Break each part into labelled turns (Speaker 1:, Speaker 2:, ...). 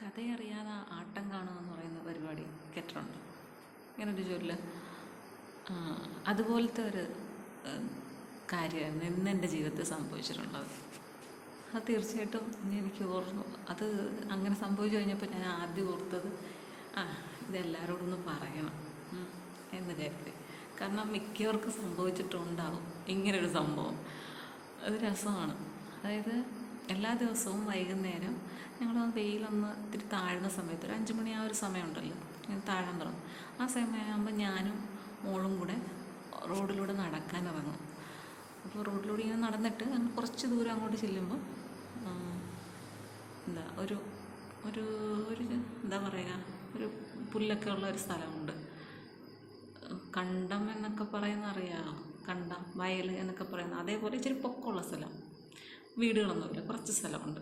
Speaker 1: കഥയറിയാതെ ആട്ടം കാണുക എന്ന് പറയുന്ന പരിപാടി കേട്ടിട്ടുണ്ട് ഇങ്ങനൊരു ചൊല്ല് അതുപോലത്തെ ഒരു കാര്യമായിരുന്നു ഇന്ന് എന്റെ ജീവിതത്തിൽ സംഭവിച്ചിട്ടുള്ളത്. അത് തീർച്ചയായിട്ടും എനിക്ക് ഓർമ്മ അത് അങ്ങനെ സംഭവിച്ചു കഴിഞ്ഞപ്പോൾ ഞാൻ ആദ്യം ഓർത്തത് ആ ഇതെല്ലാവരോടും ഒന്ന് പറയണം എന്ന് കരുതി. കാരണം മിക്കവർക്കും സംഭവിച്ചിട്ടുണ്ടാവും ഇങ്ങനൊരു സംഭവം. അത് രസമാണ്. അതായത് എല്ലാ ദിവസവും വൈകുന്നേരം ഞങ്ങൾ വെയിലൊന്ന് ഇത്തിരി താഴ്ന്ന സമയത്ത് ഒരു അഞ്ച് മണി ആ ഒരു സമയമുണ്ടല്ലോ. ഞാൻ താഴാൻ തുടങ്ങും. ആ സമയമാകുമ്പോൾ ഞാനും മോളും കൂടെ റോഡിലൂടെ നടക്കാൻ ഇറങ്ങും. അപ്പോൾ റോഡിലൂടെ ഇങ്ങനെ നടന്നിട്ട് കുറച്ച് ദൂരം അങ്ങോട്ട് ചെല്ലുമ്പോൾ എന്താ ഒരു ഒരു ഒരു എന്താ പറയുക ഒരു പുല്ലൊക്കെ ഉള്ള ഒരു സ്ഥലമുണ്ട്. കണ്ടം എന്നൊക്കെ പറയുന്ന അറിയാമോ കണ്ടം വയൽ എന്നൊക്കെ പറയുന്ന അതേപോലെ ഇച്ചിരി പൊക്കമുള്ള സ്ഥലം. വീടുകളൊന്നുമില്ല കുറച്ച് സ്ഥലമുണ്ട്.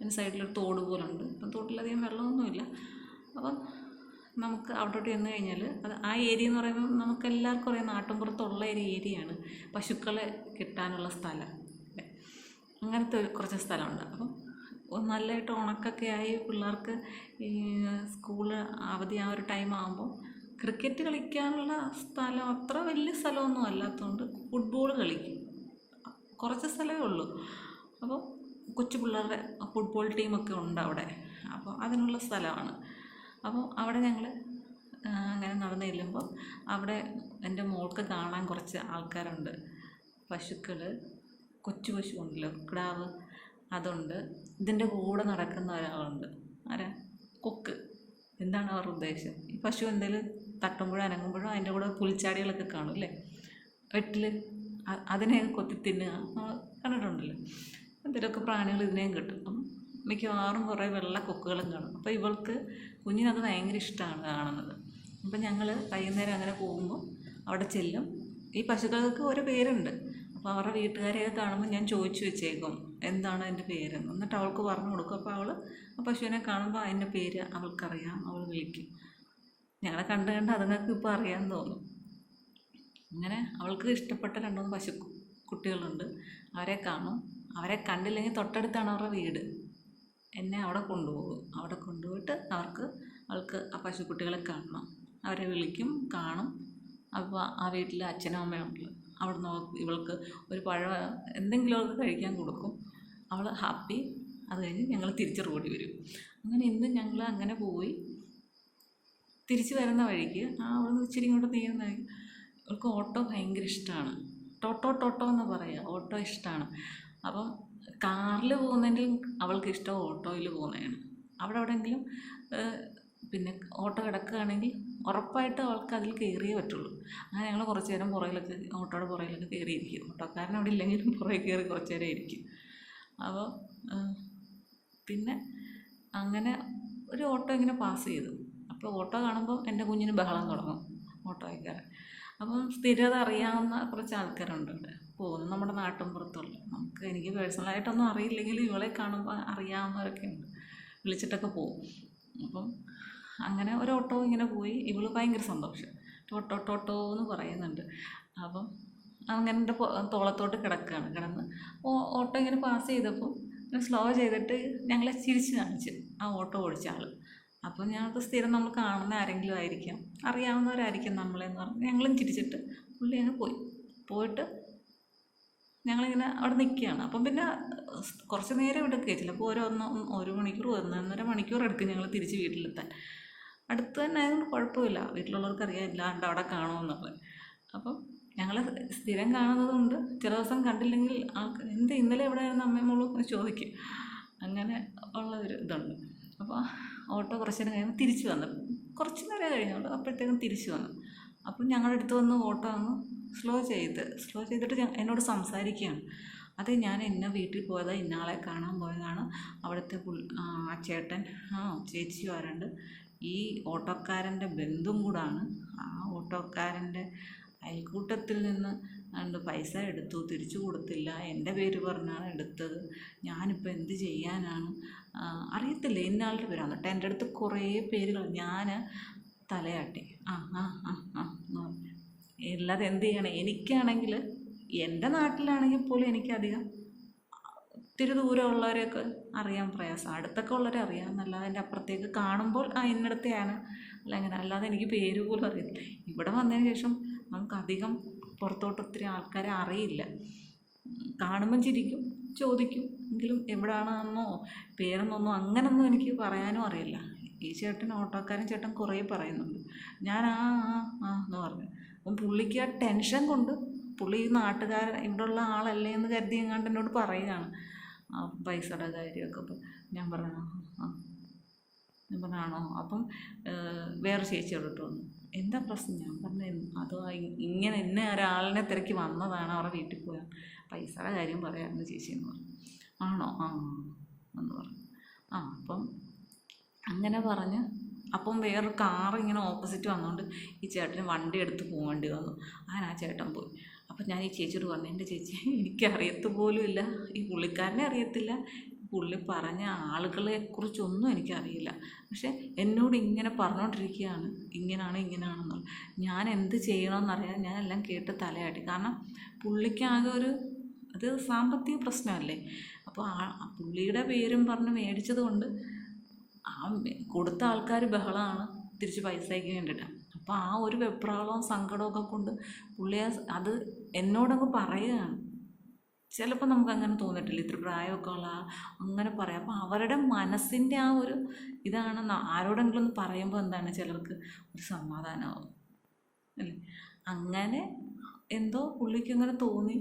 Speaker 1: അതിന് സൈഡിലൊരു തോട് പോലെ ഉണ്ട് അപ്പം തോട്ടിലധികം വെള്ളമൊന്നുമില്ല. അപ്പം നമുക്ക് അവിടോട്ട് ചെന്ന് കഴിഞ്ഞാൽ അത് ആ ഏരിയ എന്ന് പറയുമ്പോൾ നമുക്ക് എല്ലാവർക്കും അറിയാം നാട്ടുമ്പുറത്തുള്ള ഒരു ഏരിയയാണ്. പശുക്കളെ കിട്ടാനുള്ള സ്ഥലം. അങ്ങനത്തെ ഒരു കുറച്ച് സ്ഥലമുണ്ട്. അപ്പം നല്ലതായിട്ട് ഉണക്കൊക്കെ ആയി പിള്ളേർക്ക് ഈ സ്കൂൾ അവധി ആ ഒരു ടൈം ആകുമ്പോൾ ക്രിക്കറ്റ് കളിക്കാനുള്ള സ്ഥലം അത്ര വലിയ സ്ഥലമൊന്നും അല്ലാത്തതുകൊണ്ട് ഫുട്ബോൾ കളിക്കും. കുറച്ച് സ്ഥലമേ ഉള്ളൂ. അപ്പോൾ കൊച്ചു പിള്ളേരുടെ ഫുട്ബോൾ ടീമൊക്കെ ഉണ്ട് അവിടെ. അപ്പോൾ അതിനുള്ള സ്ഥലമാണ്. അപ്പോൾ അവിടെ ഞങ്ങൾ അങ്ങനെ നടന്നു ചെല്ലുമ്പോൾ അവിടെ എന്റെ മോൾക്ക് കാണാൻ കുറച്ച് ആൾക്കാരുണ്ട്. പശുക്കൾ കൊച്ചു പശു ഉണ്ടല്ലോ കിടാവ് അതുണ്ട്. ഇതിന്റെ കൂടെ നടക്കുന്ന ഒരാളുണ്ട്. ആരാ? കൊക്ക്. എന്താണ് അവരുടെ ഉദ്ദേശം? ഈ പശു എന്തെങ്കിലും തട്ടുമ്പോഴോ അനങ്ങുമ്പോഴോ അതിന്റെ കൂടെ പുൽച്ചാടികളൊക്കെ കാണും അല്ലേ? വെട്ടിൽ അതിനെ കൊത്തി തിന്നുക. നമ്മൾ കണ്ടിട്ടുണ്ടല്ലോ. എന്തെങ്കിലുമൊക്കെ പ്രാണികൾ ഇതിനെയും കിട്ടും. അപ്പം മിക്കവാറും കുറേ വെള്ള കൊക്കുകളും കാണും. അപ്പോൾ ഇവൾക്ക് കുഞ്ഞിനത് ഭയങ്കര ഇഷ്ടമാണ് കാണുന്നത്. അപ്പം ഞങ്ങൾ വൈകുന്നേരം അങ്ങനെ പോകുമ്പോൾ അവിടെ ചെല്ലും. ഈ പശുക്കൾക്ക് ഓരോ പേരുണ്ട്. അപ്പോൾ അവരുടെ വീട്ടുകാരെയൊക്കെ കാണുമ്പോൾ ഞാൻ ചോദിച്ചു വെച്ചേക്കും എന്താണ് അതിന്റെ പേര്? എന്നിട്ട് അവൾക്ക് പറഞ്ഞു കൊടുക്കും. അപ്പോൾ അവൾ ആ പശുവിനെ കാണുമ്പോൾ അതിന്റെ പേര് അവൾക്കറിയാം അവൾ വിളിക്കും. ഞങ്ങളെ കണ്ട് കണ്ട് അതുങ്ങൾക്ക് ഇപ്പോൾ അറിയാൻ തോന്നും. അങ്ങനെ അവൾക്ക് ഇഷ്ടപ്പെട്ട രണ്ടു മൂന്ന് പശു കുട്ടികളുണ്ട്. അവരെ കാണും. അവരെ കണ്ടില്ലെങ്കിൽ തൊട്ടടുത്താണ് അവരുടെ വീട്. എന്നെ അവിടെ കൊണ്ടുപോകും. അവിടെ കൊണ്ടുപോയിട്ട് അവർക്ക് അവൾക്ക് ആ പശുക്കുട്ടികളെ കാണണം. അവരെ വിളിക്കും കാണും. അപ്പോൾ ആ വീട്ടിലെ അച്ഛനും അമ്മയും ഉണ്ട്. അവിടെ നിന്ന് ഇവൾക്ക് ഒരു പഴം എന്തെങ്കിലുമൊക്കെ കഴിക്കാൻ കൊടുക്കും. അവൾ ഹാപ്പി. അത് കഴിഞ്ഞ് ഞങ്ങൾ തിരിച്ച് റോഡി വരും. അങ്ങനെ ഇന്ന് ഞങ്ങൾ അങ്ങനെ പോയി. തിരിച്ചു വരുന്ന വഴിക്ക് ആ അവിടുന്ന് ഇച്ചിരി ഇങ്ങോട്ട് നീങ്ങുന്ന അവൾക്ക് ഓട്ടോ ഭയങ്കര ഇഷ്ടമാണ്. ടോട്ടോ ടോട്ടോ എന്ന് പറയുക ഓട്ടോ ഇഷ്ടമാണ്. അപ്പം കാറിൽ പോകുന്നതിലും അവൾക്ക് ഇഷ്ടം ഓട്ടോയിൽ പോകുന്നതാണ്. അവിടെ എവിടെയെങ്കിലും പിന്നെ ഓട്ടോ കിടക്കുകയാണെങ്കിൽ ഉറപ്പായിട്ട് അവൾക്ക് അതിൽ കയറിയേ പറ്റുള്ളൂ. അങ്ങനെ ഞങ്ങൾ കുറച്ച് നേരം പുറകിലൊക്കെ ഓട്ടോയുടെ പുറകിലൊക്കെ കയറിയിരിക്കും. ഓട്ടോക്കാരൻ അവിടെ ഇല്ലെങ്കിലും പുറകിൽ കയറി കുറച്ച് നേരം ഇരിക്കും. അപ്പോൾ പിന്നെ അങ്ങനെ ഒരു ഓട്ടോ ഇങ്ങനെ പാസ് ചെയ്തു. അപ്പോൾ ഓട്ടോ കാണുമ്പോൾ എന്റെ കുഞ്ഞിന് ബഹളം തുടങ്ങും. ഓട്ടോയ്ക്കാരൻ അപ്പം സ്ഥിരത അറിയാവുന്ന കുറച്ച് ആൾക്കാരുണ്ട് പോകുന്നു നമ്മുടെ നാട്ടിൻപുറത്തുള്ള നമുക്ക് എനിക്ക് പേഴ്സണലായിട്ടൊന്നും അറിയില്ലെങ്കിലും ഇവളെ കാണുമ്പോൾ അറിയാവുന്നവരൊക്കെ ഉണ്ട്. വിളിച്ചിട്ടൊക്കെ പോകും അപ്പം അങ്ങനെ ഒരു ഓട്ടോ ഇങ്ങനെ പോയി. ഇവൾ ഭയങ്കര സന്തോഷം. ടോട്ടോ ടോട്ടോ എന്ന് പറയുന്നുണ്ട്. അപ്പം അങ്ങനെ എന്റെ തോളത്തോട്ട് കിടക്കുകയാണ് കിടന്ന് ഓട്ടോ ഇങ്ങനെ പാസ് ചെയ്തപ്പോൾ സ്ലോ ചെയ്തിട്ട് ഞങ്ങളെ ചിരിച്ച് കാണിച്ചു ആ ഓട്ടോ ഓടിച്ച ആൾ അപ്പോൾ ഞങ്ങൾക്ക് സ്ഥിരം നമ്മൾ കാണുന്ന ആരെങ്കിലും ആയിരിക്കും. അറിയാവുന്നവരായിരിക്കും നമ്മളെന്ന് പറഞ്ഞ് ഞങ്ങളും ചിരിച്ചിട്ട് പുള്ളി അങ്ങ് പോയി. പോയിട്ട് ഞങ്ങളിങ്ങനെ അവിടെ നിൽക്കുകയാണ് അപ്പം പിന്നെ കുറച്ച് നേരം എടുക്കുക ചിലപ്പോൾ ഓരോ ഒന്ന് ഒരു മണിക്കൂർ ഒന്നൊന്നര മണിക്കൂർ എടുക്കും ഞങ്ങൾ തിരിച്ച് വീട്ടിലെത്താൻ. അടുത്ത് തന്നെ ആയതുകൊണ്ട് കുഴപ്പമില്ല. വീട്ടിലുള്ളവർക്ക് അറിയാമില്ല അവിടെ കാണുമെന്നുള്ളത്. അപ്പം ഞങ്ങൾ സ്ഥിരം കാണുന്നതുകൊണ്ട് ചില ദിവസം കണ്ടില്ലെങ്കിൽ ആൾക്ക് എന്ത് ഇന്നലെ എവിടെയായിരുന്നു അമ്മയും മോളും ചോദിക്കും. അങ്ങനെ ഉള്ള ഒരു ഇതുണ്ട്. അപ്പോൾ ഓട്ടോ കുറച്ച് നേരം കഴിയുമ്പോൾ തിരിച്ചു വന്നു. കുറച്ച് നേരം കഴിഞ്ഞോളൂ അപ്പോഴത്തേക്കും തിരിച്ചു വന്നു. അപ്പം ഞങ്ങളുടെ അടുത്ത് വന്ന് ഓട്ടോ അങ്ങ് സ്ലോ ചെയ്ത് സ്ലോ ചെയ്തിട്ട് എന്നോട് സംസാരിക്കുകയാണ്. അത് ഞാൻ എന്നെ വീട്ടിൽ പോയത്. ഇന്നാളെ കാണാൻ പോയതാണ്. അവിടുത്തെ ആ ചേട്ടൻ ആ ചേച്ചി വരണ്ട് ഈ ഓട്ടോക്കാരന്റെ ബന്ധും കൂടാണ്. ആ ഓട്ടോക്കാരന്റെ അയൽക്കൂട്ടത്തിൽ നിന്ന് ഉണ്ട് പൈസ എടുത്തു തിരിച്ചു കൊടുത്തില്ല. എന്റെ പേര് പറഞ്ഞാണ് എടുത്തത്. ഞാനിപ്പോൾ എന്ത് ചെയ്യാനാണ്? അറിയത്തില്ല. ഇന്നയാളുടെ പേര് എന്നിട്ട് എന്റെ അടുത്ത് കുറേ പേരുകൾ ഞാൻ തലയാട്ടി. ആ ആ ആ ആ. അല്ലാതെ എന്ത് ചെയ്യണം? എനിക്കാണെങ്കിൽ എന്റെ നാട്ടിലാണെങ്കിൽ പോലും എനിക്കധികം ഒത്തിരി ദൂരമുള്ളവരെയൊക്കെ അറിയാൻ പ്രയാസം. അടുത്തൊക്കെ ഉള്ളവരെ അറിയാം. എന്നല്ലാതെ എന്റെ അപ്പുറത്തേക്ക് കാണുമ്പോൾ ആ ഇന്നടത്തെയാണ്. അല്ല അങ്ങനെ അല്ലാതെ എനിക്ക് പേര് പോലും അറിയത്തില്ല. ഇവിടെ വന്നതിന് ശേഷം നമുക്ക് അധികം പുറത്തോട്ട് ഒത്തിരി ആൾക്കാരെ അറിയില്ല. കാണുമ്പം ചിരിക്കും ചോദിക്കും എങ്കിലും എവിടെയാണെന്നോ പേരെന്നൊന്നോ അങ്ങനൊന്നും എനിക്ക് പറയാനും അറിയില്ല. ഈ ചേട്ടൻ ഓട്ടോക്കാരൻ ചേട്ടൻ കുറേ പറയുന്നുണ്ട്. ഞാൻ ആ ആ ആ എന്ന് പറഞ്ഞു. അപ്പം പുള്ളിക്ക് ആ ടെൻഷൻ കൊണ്ട് പുള്ളി ഈ നാട്ടുകാരൻ ഉള്ള ആളല്ലേ എന്ന് കരുതി എങ്ങാണ്ട് എന്നോട് പറയുകയാണ്. ആ പൈസയുടെ കാര്യമൊക്കെ അപ്പം ഞാൻ പറഞ്ഞു ആ ഞാൻ പറഞ്ഞാണോ അപ്പം വേറെ ചേച്ചി ഇട്ട് വന്നു. എന്താ പ്രശ്നം? ഞാൻ പറഞ്ഞു അത് ഇങ്ങനെ എന്നെ ഒരാളിനെ തിരക്കി വന്നതാണ് അവരുടെ വീട്ടിൽ പോയാൽ പൈസയുടെ കാര്യം പറയാമെന്ന് ചേച്ചി എന്ന് പറഞ്ഞു. ആണോ? ആ എന്ന് പറഞ്ഞു. ആ അപ്പം അങ്ങനെ പറഞ്ഞ് അപ്പം വേറൊരു കാർ ഇങ്ങനെ ഓപ്പോസിറ്റ് വന്നുകൊണ്ട് ഈ ചേട്ടന് വണ്ടി എടുത്ത് പോകേണ്ടി വന്നു. അങ്ങനെ ആ ചേട്ടൻ പോയി. അപ്പം ഞാൻ ഈ ചേച്ചിയോട് പറഞ്ഞു എന്റെ ചേച്ചി എനിക്ക് അറിയത്ത് പോലും ഇല്ല. ഈ പുള്ളിക്കാരനെ അറിയത്തില്ല. പുള്ളി പറഞ്ഞ ആളുകളെ കുറിച്ചൊന്നും എനിക്കറിയില്ല. പക്ഷെ എന്നോട് ഇങ്ങനെ പറഞ്ഞുകൊണ്ടിരിക്കുകയാണ് ഇങ്ങനെയാണ് ഇങ്ങനെയാണെന്നുള്ളത് ഞാൻ എന്ത് ചെയ്യണമെന്നറിയാൻ ഞാൻ എല്ലാം കേട്ട് തലയാട്ടി. കാരണം പുള്ളിക്കാകെ ഒരു അത് സാമ്പത്തിക പ്രശ്നമല്ലേ? അപ്പോൾ ആ ആ പുള്ളിയുടെ പേരും പറഞ്ഞ് മേടിച്ചത് കൊണ്ട് ആ കൊടുത്ത ആൾക്കാർ ബഹളമാണ് തിരിച്ച് പൈസയ്ക്ക് വേണ്ടിയിട്ട്. അപ്പോൾ ആ ഒരു വെപ്രാളവും സങ്കടമൊക്കെ കൊണ്ട് പുള്ളിയെ അത് എന്നോടങ്ങ് പറയുകയാണ്. ചിലപ്പോൾ നമുക്ക് അങ്ങനെ തോന്നിയിട്ടില്ല. ഇത്ര പ്രായമൊക്കെ ഉള്ള അങ്ങനെ പറയാം. അപ്പോൾ അവരുടെ മനസ്സിന്റെ ആ ഒരു ഇതാണ് ആരോടെങ്കിലും ഒന്ന് പറയുമ്പോൾ എന്താണ് ചിലർക്ക് ഒരു സമാധാനമാവും. അല്ലേ? അങ്ങനെ എന്തോ പുള്ളിക്ക് അങ്ങനെ തോന്നി.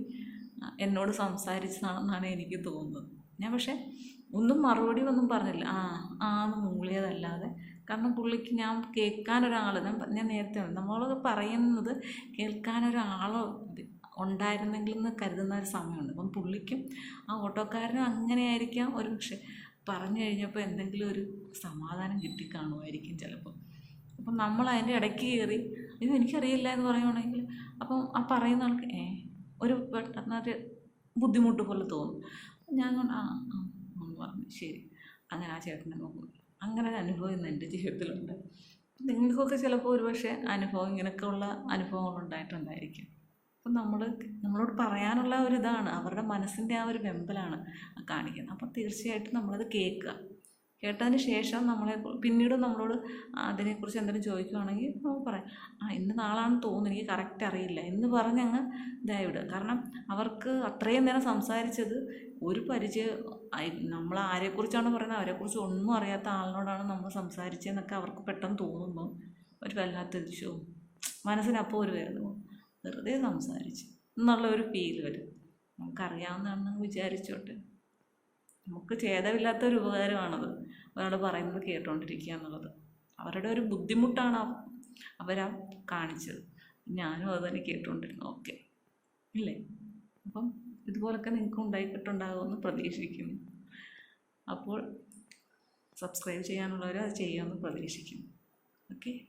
Speaker 1: ആ, എന്നോട് സംസാരിച്ചതാണെന്നാണ് എനിക്ക് തോന്നുന്നത്. ഞാൻ പക്ഷേ ഒന്നും മറുപടി ഒന്നും പറഞ്ഞില്ല. ആ ആന്ന് മൂളിയതല്ലാതെ. കാരണം പുള്ളിക്ക് ഞാൻ കേൾക്കാനൊരാൾ ഞാൻ നേരത്തെ നമ്മളത് പറയുന്നത് കേൾക്കാനൊരാൾ ഉണ്ടായിരുന്നെങ്കിൽ എന്ന് കരുതുന്ന ഒരു സമയമുണ്ട്. അപ്പം പുള്ളിക്കും ആ ഓട്ടോക്കാരനും അങ്ങനെ ആയിരിക്കാം ഒരു പക്ഷേ പറഞ്ഞു കഴിഞ്ഞപ്പോൾ എന്തെങ്കിലും ഒരു സമാധാനം കിട്ടിക്കാണുമായിരിക്കും ചിലപ്പോൾ. അപ്പം നമ്മൾ അതിന്റെ ഇടയ്ക്ക് കയറി ഇത് എനിക്കറിയില്ല എന്ന് പറയുവാണെങ്കിൽ അപ്പം ആ പറയുന്ന ആൾക്ക് ഏ ഒരു പെട്ടെന്നൊരു ബുദ്ധിമുട്ട് പോലെ തോന്നും. ഞാൻ ആ എന്ന് പറഞ്ഞു. ശരി. അങ്ങനെ ആ ചേട്ടനെ നോക്കും അങ്ങനെ ഒരു അനുഭവം ഇന്ന് എന്റെ ജീവിതത്തിലുണ്ട്. നിങ്ങൾക്കൊക്കെ ചിലപ്പോൾ ഒരുപക്ഷെ അനുഭവം ഇങ്ങനെയൊക്കെയുള്ള അനുഭവങ്ങൾ ഉണ്ടായിട്ടുണ്ടായിരിക്കും അപ്പം നമ്മൾ നമ്മളോട് പറയാനുള്ള ഒരു ഇതാണ്. അവരുടെ മനസ്സിന്റെ ആ ഒരു വെമ്പലാണ് കാണിക്കുന്നത്. അപ്പം തീർച്ചയായിട്ടും നമ്മളത് കേൾക്കുക. കേട്ടതിന് ശേഷം നമ്മളെ പിന്നീട് നമ്മളോട് അതിനെക്കുറിച്ച് എന്തെങ്കിലും ചോദിക്കുകയാണെങ്കിൽ നമുക്ക് പറയാം. ആ ഇന്ന് നാളാണെന്ന് തോന്നുന്നു. എനിക്ക് കറക്റ്റ് അറിയില്ല. എന്ന് പറഞ്ഞ് അങ്ങ് ഇതായി വിടുക കാരണം അവർക്ക് അത്രയും നേരം സംസാരിച്ചത് ഒരു പരിചയം നമ്മൾ ആരെക്കുറിച്ചാണ് പറയുന്നത്? അവരെക്കുറിച്ച് ഒന്നും അറിയാത്ത ആളിനോടാണ് നമ്മൾ സംസാരിച്ചതെന്നൊക്കെ അവർക്ക് പെട്ടെന്ന് തോന്നുമ്പോൾ ഒരു വല്ലാത്ത ദിശോ മനസ്സിനപ്പോൾ ഒരു വേദന തോന്നും. വെറുതെ സംസാരിച്ചു. എന്നുള്ള ഒരു ഫീൽ വരും. നമുക്കറിയാവുന്നതാണെന്ന് വിചാരിച്ചോട്ടെ. നമുക്ക് ഛേദമില്ലാത്ത ഒരു ഉപകാരമാണത്. ഒരാൾ പറയുന്നത് കേട്ടോണ്ടിരിക്കുക എന്നുള്ളത്. അവരുടെ ഒരു ബുദ്ധിമുട്ടാണ് അവരാ കാണിച്ചത്. ഞാനും അത് തന്നെ കേട്ടുകൊണ്ടിരുന്നു ഓക്കെ ഇല്ലേ? അപ്പം ഇതുപോലൊക്കെ നിങ്ങൾക്ക് ഉണ്ടായിക്കിട്ടുണ്ടാകുമെന്ന് പ്രതീക്ഷിക്കുന്നു. അപ്പോൾ സബ്സ്ക്രൈബ് ചെയ്യാനുള്ളവർ അത് ചെയ്യുമെന്ന് പ്രതീക്ഷിക്കുന്നു. ഓക്കെ